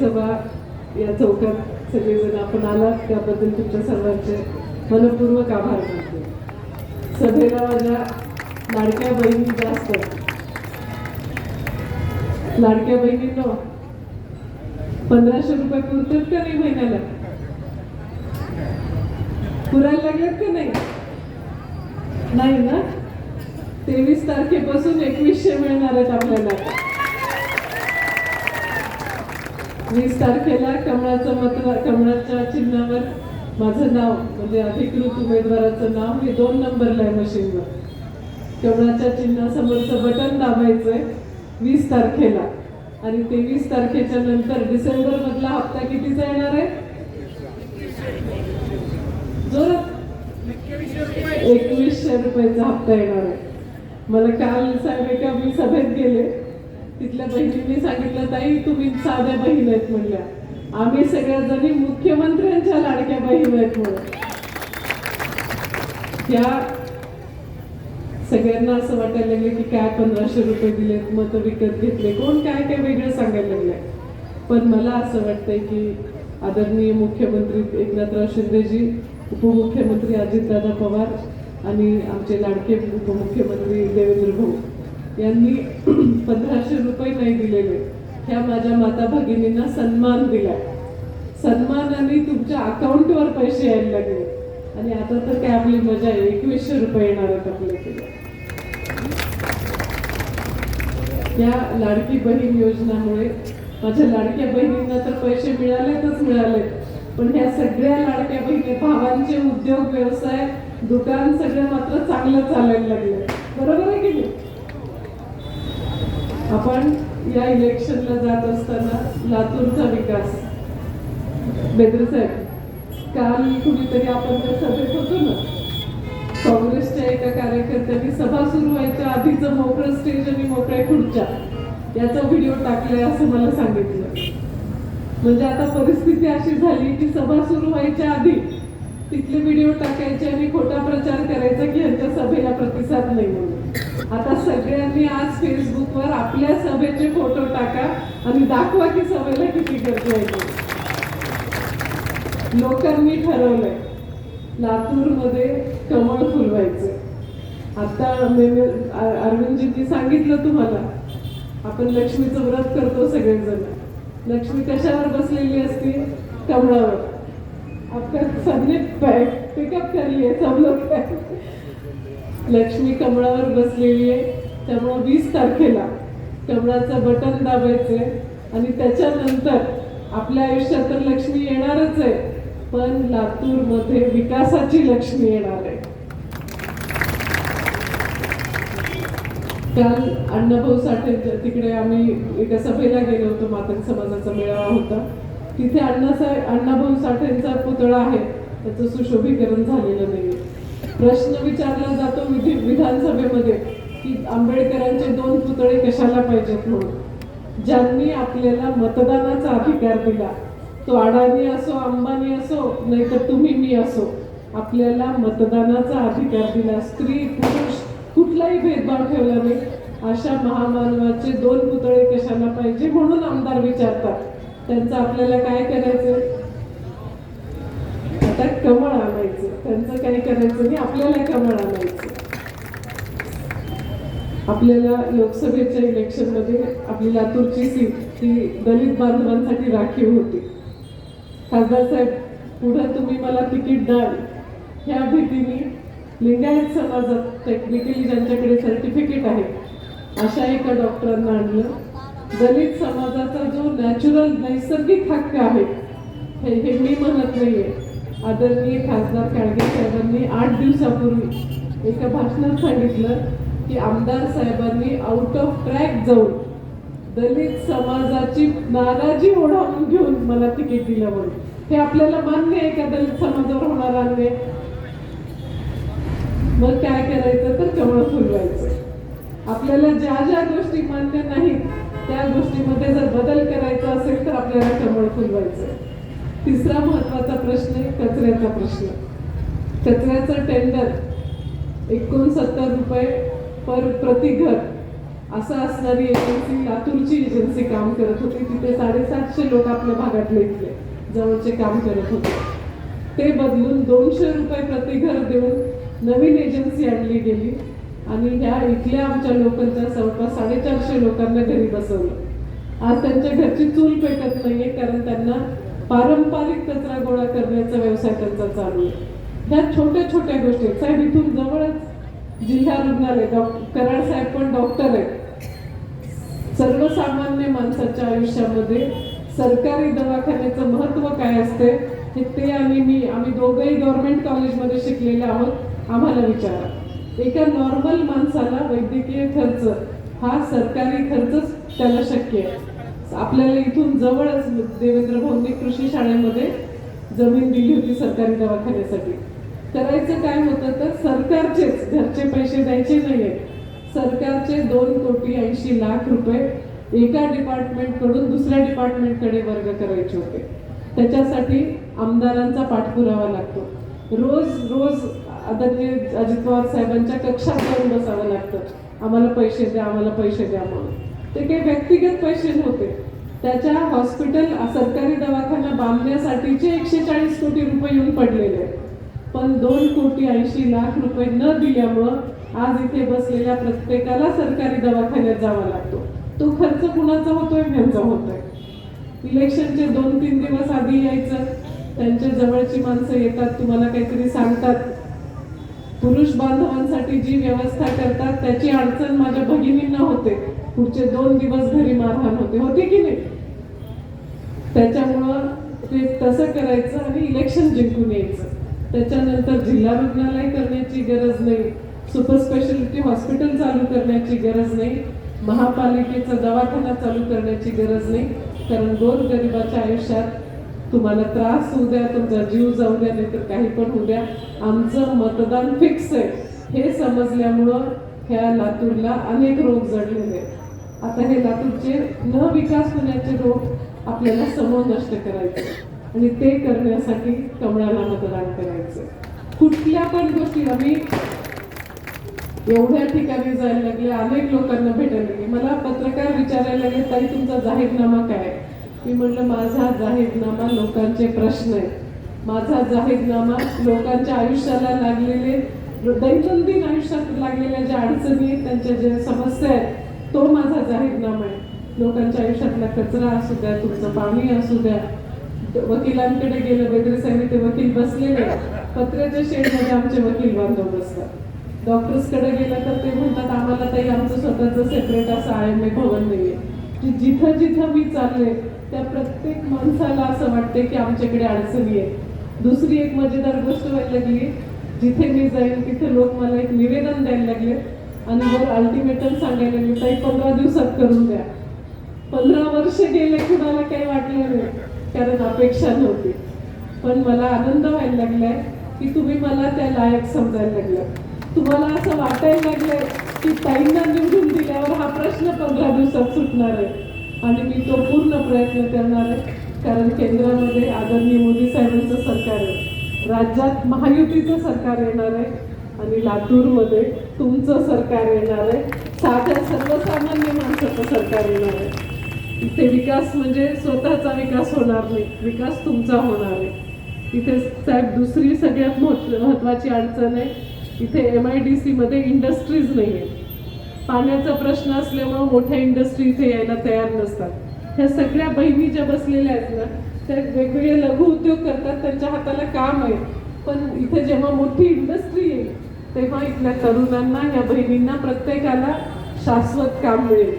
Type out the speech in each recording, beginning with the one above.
सभा या चौकात सगळेजण आपण आलात. त्याबद्दल तुमच्या सर्वांचे मनपूर्वक आभार मानतो. सभेला माझ्या लाडक्या बहिणी जास्त लाडक्या बहिणींनो पंधराशे रुपये पुरतात का नाही महिन्याला? पुरायला लागलेत का नाही? नाही ना? तेवीस तारखेपासून एकवीसशे मिळणार आहेत आपल्याला. वीस तारखेला कमळाचं मतदार कमळाच्या चिन्हावर माझं नाव म्हणजे अधिकृत उमेदवाराचं नाव हे दोन नंबरला आहे मशीनवर. कमळाच्या चिन्हासमोरचं बटन दाबायचंय. वीस तारखेला. आणि तेवीस तारखेच्या नंतर डिसेंबर मधला हप्ता कितीचा येणार आहे? एकवीसशे रुपयाचा हप्ता येणार आहे. मला काल सांगले का मी सभेत गेले. तिथल्या बहिणींनी सांगितलं ताई तुम्ही साध्या बहीण आहेत म्हणल्या. आम्ही सगळ्या जणी मुख्यमंत्र्यांच्या लाडक्या बहीण आहेत म्हणून. त्या सगळ्यांना असं वाटायला लागलं की काय पंधराशे रुपये दिलेत मत विकत घेतले. कोण काय काय वेगळं सांगायला लागलंय. पण मला असं वाटतंय की आदरणीय मुख्यमंत्री एकनाथराव शिंदेजी उपमुख्यमंत्री अजितदादा पवार आणि आमचे लाडके उपमुख्यमंत्री देवेंद्र भाऊ यांनी पंधराशे रुपये नाही दिलेले. ह्या माझ्या माता भगिनींना सन्मान दिलाय. सन्मानाने तुमच्या अकाउंटवर पैसे यायला लागले. आणि आता तर काय आपली मजा आहे एकवीसशे रुपये येणार आहेत आपल्याकडे या लाडकी बहीण योजनामुळे माझ्या लाडक्या बहिणींना तर पैसे मिळालेतच मिळाले पण ह्या सगळ्या लाडक्या बहिणी भावांचे उद्योग व्यवसाय दुकान सगळं मात्र चांगलं चालायला लागलं बरोबर आहे की नाही? आपण या इलेक्शनला जात असताना लातूरचा विकास. बेद्रे साहेब काल कुणीतरी आपण त्या सभेत होतो ना काँग्रेसच्या एका कार्यकर्त्यांनी सभा सुरू व्हायच्या आधीचं मोकळं स्टेज आणि मोकळ्या खुर्च्या याचा व्हिडिओ टाकलाय असं मला सांगितलं. म्हणजे आता परिस्थिती अशी झाली की सभा सुरू व्हायच्या आधी तिथले व्हिडिओ टाकायचे आणि खोटा प्रचार करायचा की यांच्या सभेला प्रतिसाद नाही म्हणून. आता सगळ्यांनी आज फेसबुकवर आपल्या सभेचे फोटो टाका आणि दाखवा की सभेला किती गर्दी आहे लोकांनी ठरवलंय लातूरमध्ये कमळ फुलवायचं. आता अरविंदजींनी सांगितलं तुम्हाला आपण लक्ष्मीचं व्रत करतो सगळेजण. लक्ष्मी कशावर बसलेली असते? कमळावर. आपका सबने पिकअप करिए सब लोग लक्ष्मी कमळावर बसलेली आहे. त्यामुळं वीस तारखेला कमळाचं बटन दाबायचंय. आणि त्याच्यानंतर आपल्या आयुष्यात तर लक्ष्मी येणारच आहे. पण लातूरमध्ये विकासाची लक्ष्मी येणार आहे. काल अण्णाभाऊ साठे तिकडे आम्ही एका सभेला गेलो होतो मातंग समाजाचा मेळावा होता. तिथे अण्णासाहेब अण्णाभाऊ साठेंचा पुतळा आहे. त्याचं सुशोभीकरण झालेलं नाही प्रश्न विचारला जातो विधी विधानसभेमध्ये की आंबेडकरांचे दोन पुतळे कशाला पाहिजेत म्हणून? ज्यांनी आपल्याला मतदानाचा अधिकार दिला. तो अडाणी असो अंबानी असो नाही तर तुम्ही मी असो. आपल्याला मतदानाचा अधिकार दिला. स्त्री पुरुष कुठलाही भेदभाव ठेवला नाही. अशा महामानवाचे दोन पुतळे कशाला पाहिजे म्हणून आमदार विचारतात. त्यांचं आपल्याला काय करायचं आता कमळ आणायचं. त्यांचं काय करायचं नाही आपल्याला कमळ आणायचं आपल्याला लोकसभेच्या इलेक्शनमध्ये आपली लातूरची सीट ही दलित बांधवांसाठी राखीव होती. खासदार साहेब पुढे तुम्ही मला तिकीट द्याल. ह्या भीतीने लिंगायत समाजात टेक्निकली ज्यांच्याकडे सर्टिफिकेट आहे अशा एका डॉक्टरांना आणलं. दलित समाजाचा जो नॅचरल नैसर्गिक हक्क आहे हे हे मी म्हणत नाहीये. आदरणीय खासदार काळगे साहेबांनी आठ दिवसापूर्वी एका भाषणात सांगितलं की आमदार साहेबांनी आउट ऑफ ट्रॅक जाऊन दलित समाजाची नाराजी ओढावून घेऊन मला तिकीट दिलं म्हणून. हे आपल्याला मान्य आहे का? दलित समाजावर होणार अन्य मग काय करायचं? तर कमळ फुलवायचं आपल्याला ज्या ज्या गोष्टी मान्य नाहीत त्या गोष्टीमध्ये जर बदल करायचा असेल तर आपल्याला कमळ फुलवायचं तिसरा महत्त्वाचा प्रश्न आहे कचऱ्याचा प्रश्न. कचऱ्याचं टेंडर एकोणसत्तर रुपये पर प्रति घर. असं असणारी एजन्सी लातूरची एजन्सी काम करत होती. तिथे साडेसातशे लोक आपल्या भागातले इथले जवळचे काम करत होते. ते बदलून दोनशे रुपये प्रति घर देऊन नवीन एजन्सी आणली गेली आणि ह्या इथल्या आमच्या लोकांच्या जवळपास साडेचारशे लोकांना घरी बसवलं. आज त्यांच्या घरची चूल पेटत नाहीये कारण त्यांना पारंपरिक कचरा गोळा करण्याचा व्यवसाय त्यांचा चालू आहे. ह्या छोट्या छोट्या गोष्टी आहेत. साहेब इथून जवळच जिल्हा रुग्णालय डॉक्टर कराड साहेब पण डॉक्टर आहेत. सर्वसामान्य माणसाच्या आयुष्यामध्ये सरकारी दवाखान्याचं महत्त्व काय असते हे ते आणि मी आम्ही दोघंही गव्हर्नमेंट कॉलेजमध्ये शिकलेले आहोत. आम्हाला विचारा. एका नॉर्मल माणसाला वैद्यकीय खर्च हा सरकारी खर्चच त्याला शक्य आहे. आपल्याला इथून जवळच देवेंद्र भाऊंनी कृषी शाळेमध्ये जमीन दिली होती सरकारी दवाखान्यासाठी. करायचं काय होतं तर सरकारचेच घरचे पैसे द्यायचे नाहीये. सरकारचे दोन कोटी ऐंशी लाख रुपये एका डिपार्टमेंटकडून दुसऱ्या डिपार्टमेंटकडे वर्ग करायचे होते. त्याच्यासाठी आमदारांचा पाठपुरावा लागतो. रोज रोज आदरणीय अजित पवार साहेबांच्या कक्षात जाऊन बसावं लागतं. आम्हाला पैसे द्या आम्हाला पैसे द्या म्हणून. ते काही व्यक्तिगत पैसे नव्हते. त्याच्या हॉस्पिटल सरकारी दवाखाना बांधण्यासाठीचे एकशे चाळीस कोटी रुपये येऊन पडलेले. आहेत. पण दोन कोटी ऐंशी लाख रुपये न दिल्यामुळं आज इथे बसलेल्या प्रत्येकाला सरकारी दवाखान्यात जावा लागतो. तो खर्च कुणाचा होतोय? ह्यांचा होतोय. इलेक्शनचे दोन तीन दिवस आधी यायचं. त्यांच्या जवळची माणसं येतात तुम्हाला काहीतरी सांगतात. पुरुष बांधवांसाठी जी व्यवस्था करतात त्याची अडचण माझ्या भगिनींना होते. पुढचे दोन दिवस घरी मारहाण होते. होते की नाही? त्याच्यामुळं ते तसं करायचं आणि इलेक्शन जिंकून यायचं. त्याच्यानंतर जिल्हा रुग्णालय करण्याची गरज नाही. सुपर स्पेशालिटी हॉस्पिटल चालू करण्याची गरज नाही. महापालिकेचा दवाखाना चालू करण्याची गरज नाही. कारण गोरगरिबाच्या आयुष्यात तुम्हाला त्रास होऊ द्या तुमचा जीव जाऊ द्या नाही तर काही पण होऊ द्या. आमचं मतदान फिक्स आहे. हे समजल्यामुळं ह्या लातूरला अनेक रोग जडलेले आहेत. आता हे लातूरचे न विकास होण्याचे रोग आपल्याला समोर नष्ट करायचे. आणि ते करण्यासाठी कमळाला मतदान करायचं. कुठल्या पण गोष्टी आम्ही एवढ्या ठिकाणी जायला लागले अनेक लोकांना भेटायला लागले. मला पत्रकार विचारायला लागले ताई तुमचा जाहीरनामा काय आहे?" मी म्हटलं माझा जाहीरनामा लोकांचे प्रश्न आहे माझा जाहीरनामा लोकांच्या आयुष्याला लागलेले दैनंदिन आयुष्यात लागलेल्या ज्या अडचणी आहेत त्यांच्या ज्या समस्या आहेत तो माझा जाहीरनामा आहे. लोकांच्या आयुष्यातला कचरा असू द्या तुमचं पाणी असू द्या. वकिलांकडे गेलं वगैरे साहेब ते वकील बसलेले. पत्र्याच्या शेडमध्ये आमचे वकील बांधव बसतात. डॉक्टर्सकडे गेलं तर ते म्हणतात आम्हाला ताई आमचं स्वतःचं सेपरेट असं आय एम ए भवन नाहीये. की जिथं जिथं मी चालले त्या प्रत्येक माणसाला असं वाटते की आमच्याकडे अडचणी आहेत. दुसरी एक मजेदार गोष्ट व्हायला लागली जिथे मी जाईन तिथे लोक मला एक निवेदन द्यायला लागले आणि वर अल्टिमेटम सांगायला मी ताई पंधरा दिवसात करून द्या. पंधरा वर्ष गेले कुणाला काही वाटलं नाही. कारण अपेक्षा नव्हती. पण मला आनंद व्हायला लागलाय की तुम्ही मला त्या लायक समजायला लागलं तुम्हाला असं वाटायला लागलंय की ताईंना निवडून दिल्यावर हा प्रश्न पंधरा दिवसात सुटणार आहे. आणि मी तो पूर्ण प्रयत्न करणार आहे कारण केंद्रामध्ये आदरणीय मोदी साहेबांचं सरकार आहे. राज्यात महायुतीचं सरकार येणार आहे आणि लातूरमध्ये तुमचं सरकार येणार आहे. साध्या सर्वसामान्य माणसाचं सरकार येणार आहे. इथे विकास म्हणजे स्वतःचा विकास होणार नाही. विकास तुमचा होणार आहे. इथे साहेब दुसरी सगळ्यात महत्व- महत्त्वाची अडचण आहे इथे एम आय डी सीमध्ये इंडस्ट्रीज नाही आहे पाण्याचा प्रश्न असल्यामुळं मोठ्या इंडस्ट्री इथे यायला तयार नसतात. ह्या सगळ्या बहिणी ज्या बसलेल्या आहेत ना त्या वेगवेगळे लघु उद्योग करतात त्यांच्या हाताला काम आहे. पण इथे जेव्हा मोठी इंडस्ट्री येईल तेव्हा इथल्या तरुणांना या बहिणींना प्रत्येकाला शाश्वत काम मिळेल.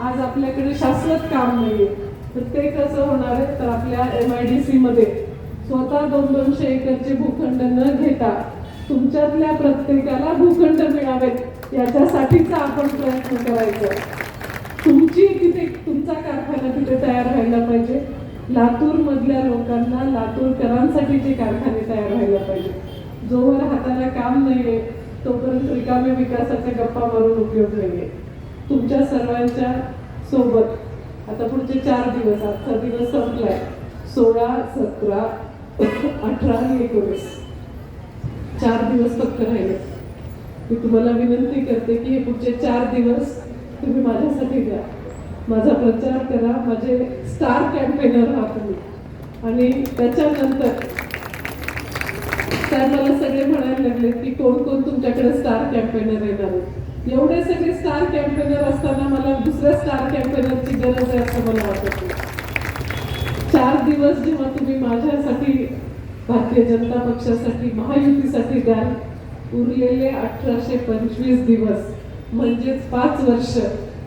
आज आपल्याकडे शाश्वत काम नाहीये. तर ते कसं होणार आहे तर आपल्या एम आय डी सी मध्ये स्वतः दोन दोनशे एकरचे भूखंड न घेता तुमच्यातल्या प्रत्येकाला भूखंड मिळावेत याच्यासाठीचा आपण प्रयत्न करायचा. तुमची तिथे तुमचा कारखाना तिथे तयार व्हायला पाहिजे. लातूर मधल्या लोकांना लातूरकरांसाठीचे कारखाने जोवर हाताला काम नाहीये तोपर्यंत रिकामे विकासाच्या गप्पा मारून उपयोग नाहीये. तुमच्या सर्वांच्या सोबत आता पुढचे चार दिवस आजचा दिवस संपलाय. सोळा सतरा अठरा आणि एकोणीस. चार दिवस फक्त राहिले. मी तुम्हाला विनंती करते की हे पुढचे चार दिवस तुम्ही माझ्यासाठी द्या. माझा प्रचार करा माझे स्टार कॅम्पेनर आहात तुम्ही. आणि त्याच्यानंतर साहेब मला सगळे म्हणायला लागले की कोण कोण तुमच्याकडे स्टार कॅम्पेनर येणार एवढे सगळे स्टार कॅम्पेनर असताना मला दुसऱ्या स्टार कॅम्पेनरची गरज आहे असं मला वाटत नाही. चार दिवस जेव्हा तुम्ही माझ्यासाठी भारतीय जनता पक्षासाठी महायुतीसाठी द्याल उरलेले अठराशे पंचवीस दिवस म्हणजेच पाच वर्ष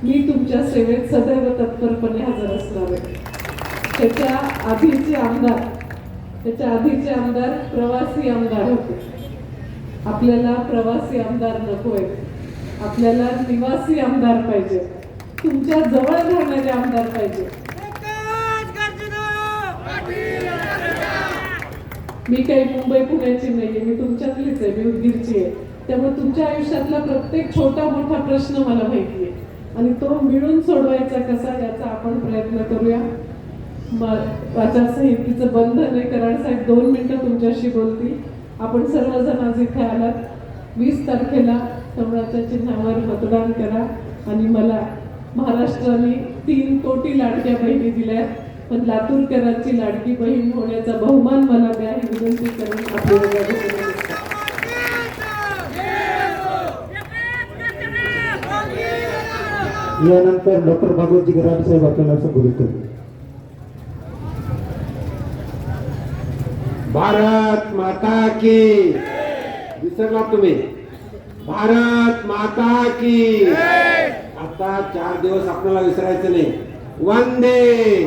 मी तुमच्या सेवेत सदैव तत्परपणे हजर असणार आहे. त्याच्या आधीचे आमदार त्याच्या आधीचे आमदार प्रवासी आमदार होते. आपल्याला प्रवासी आमदार नकोय आपल्याला निवासी आमदार पाहिजे. तुमच्या जवळ राहणारे आमदार पाहिजे. मी काही मुंबई पुण्याची नाहीये मी तुमच्यातलीच आहे मी उदगीरची आहे. त्यामुळे तुमच्या आयुष्यातला प्रत्येक छोटा मोठा प्रश्न मला माहिती आहे आणि तो मिळून सोडवायचा कसा याचा आपण प्रयत्न करूया. आचारसंहितेचं बंधन आहे कराड साहेब दोन मिनिटं तुमच्याशी बोलतील आपण सर्वजण आज इथे आलात. वीस तारखेला कमळाच्या चिन्हावर मतदान करा. आणि मला महाराष्ट्राने तीन कोटी लाडक्या बहिणी दिल्या पण लातूरकरांची लाडकी बहीण होण्याचा बहुमान मला द्या ही विनंती करून आपली रजा घेतो. नमस्कार. यानंतर डॉक्टर भागवतजी गराड साहेब आपल्याला संबोधित करतील भारत माता की। विसरला तुम्ही? भारत माता की। आता चार दिवस आपल्याला विसरायचं नाही. वंदे।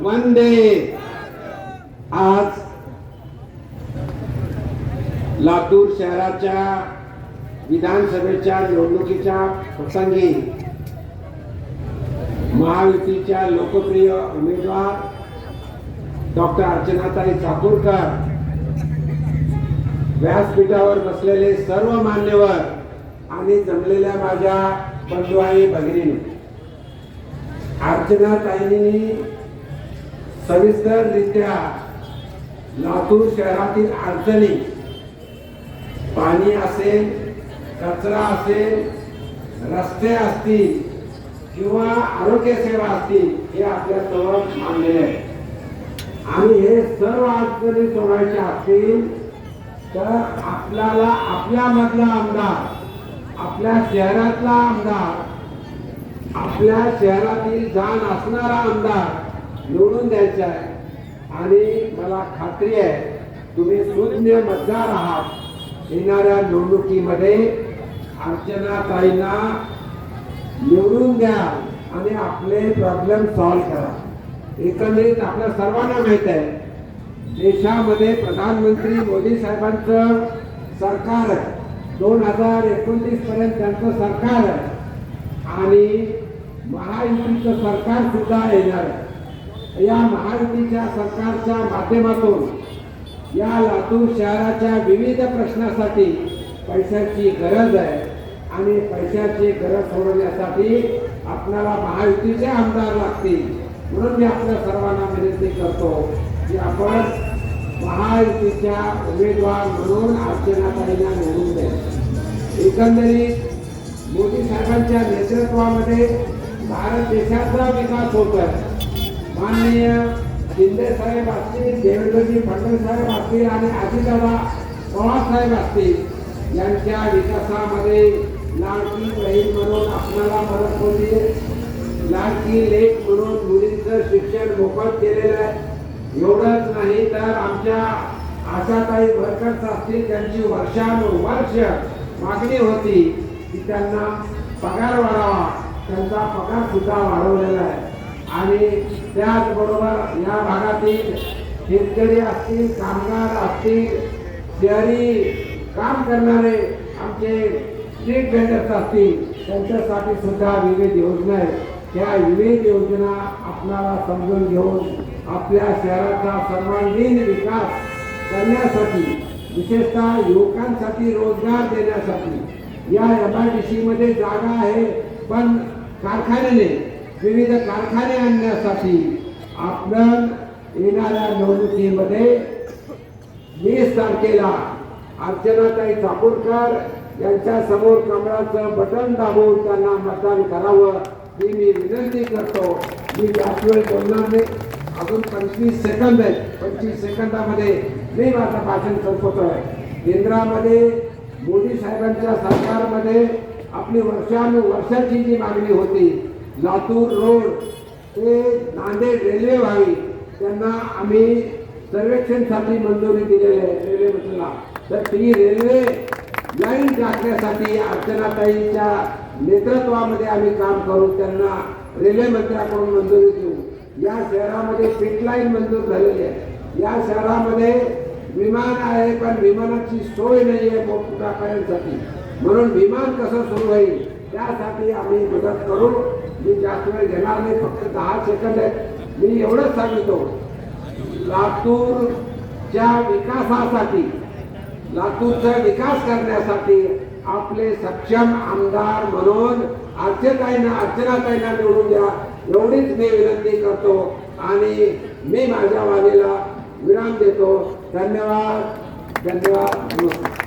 वंदे। आज लातूर शहराच्या विधानसभेच्या निवडणुकीच्या प्रसंगी महायुतीच्या लोकप्रिय उमेदवार डॉक्टर अर्चनाताई चाकूरकर व्यासपीठावर बसलेले सर्व मान्यवर आणि जमलेल्या माझ्या बंधू आणि भगिनी अर्चनाताईंनी सविस्तररित्या लातूर शहरातील अडचणी पाणी असेल कचरा असेल रस्ते असतील किंवा आरोग्य सेवा असतील हे आपल्यासमोर मांडलेले आहे आणि हे सर्व अडचणी सोडायच्या असतील तर आपल्याला आपल्या मधला आमदार आपल्या शहरातला आमदार आपल्या शहरातील जाण असणारा आमदार निवडून द्यायचा आहे. आणि मला खात्री आहे तुम्ही शून्य मतदार आहात येणाऱ्या निवडणुकीमध्ये. अर्चनाताईंना निवडून द्या आणि आपले प्रॉब्लेम सॉल्व्ह करा. एकंदरीत आपल्या सर्वांना माहीत आहे. देशामध्ये प्रधानमंत्री मोदी साहेबांचं सरकार आहे. दोन हजार एकोणतीस पर्यंत त्यांचं सरकार आहे. आणि महायुतीचं सरकार सुद्धा येणार आहे. या महायुतीच्या सरकारच्या माध्यमातून या लातूर शहराच्या विविध प्रश्नासाठी पैशाची गरज आहे. आणि पैशाची गरज सोडवण्यासाठी आपल्याला महायुतीचे आमदार लागतील. म्हणून मी आपल्या सर्वांना विनंती करतो की आपण महायुतीच्या उमेदवार म्हणून अर्चनाताईंना निवडून द्या. एकंदरीत मोदी साहेबांच्या नेतृत्वामध्ये भारत देशाचा विकास होत आहे माननीय शिंदे साहेब असतील देवेंद्रजी फडणवीस साहेब असतील आणि अजितदादा पवारसाहेब असतील यांच्या विकासामध्ये लाडकी बहीण म्हणून आपल्याला मदत होती. लाडकी लेख म्हणून मुलींचं शिक्षण मोफत केलेलं आहे. एवढंच नाही तर आमच्या आशाताई वर्कर्स असतील त्यांची वर्षानुवर्ष मागणी होती की त्यांना पगार वाढावा. त्यांचा पगार सुद्धा वाढवलेला आहे. आणि त्याचबरोबर या भागातील शेतकरी असतील कामगार असतील शहरी काम करणारे आमचे स्ट्रीट वेंडर्स असतील त्यांच्यासाठी सुद्धा विविध योजना आहेत. त्या विविध योजना आपणाला समजून घेऊन आपल्या शहराचा सर्वांगीण विकास करण्यासाठी विशेषतः युवकांसाठी रोजगार देण्यासाठी या एम आय डी सीमध्ये जागा आहे. पण कारखान्याने विविध कारखाने आणण्यासाठी आपण येणाऱ्या निवडणुकीमध्ये वीस तारखेला अर्चनाताई चाकूरकर यांच्यासमोर कमळाचं बटन दाबून त्यांना मतदान करावं. ही मी विनंती करतो मी जास्त वेळ बोलणार नाही. अजून पंचवीस सेकंद आहेत. पंचवीस सेकंदामध्ये मी माझं भाषण आहे केंद्रामध्ये मोदी साहेबांच्या सरकारमध्ये आपली वर्षानुवर्षाची जी मागणी होती लातूर रोड ते नांदेड रेल्वे व्हावी त्यांना आम्ही सर्वेक्षणसाठी मंजुरी दिलेली आहे रेल्वे मंत्र्याला तर ती रेल्वे लाईन टाकण्यासाठी अर्चनाताईच्या नेतृत्वामध्ये आम्ही काम करू त्यांना रेल्वे मंत्र्याकडून मंजुरी देऊ. या शहरामध्ये पिटलाईन मंजूर झालेली आहे. या शहरामध्ये विमान आहे पण विमानाची सोय नाही आहे मोठमोठ्यापर्यंतसाठी म्हणून विमान कसं सुरू होईल त्यासाठी आम्ही मदत करू. मी जास्त वेळ घेणार नाही फक्त दहा सेकंद आहेत. मी एवढंच सांगतो लातूरच्या विकासासाठी लातूरचा विकास करण्यासाठी आपले सक्षम आमदार म्हणून अर्चनाताईंना अर्चनाताईंना निवडून द्या. एवढीच मी विनंती करतो आणि मी माझ्या वाणीला विराम देतो. धन्यवाद. धन्यवाद. नमस्कार.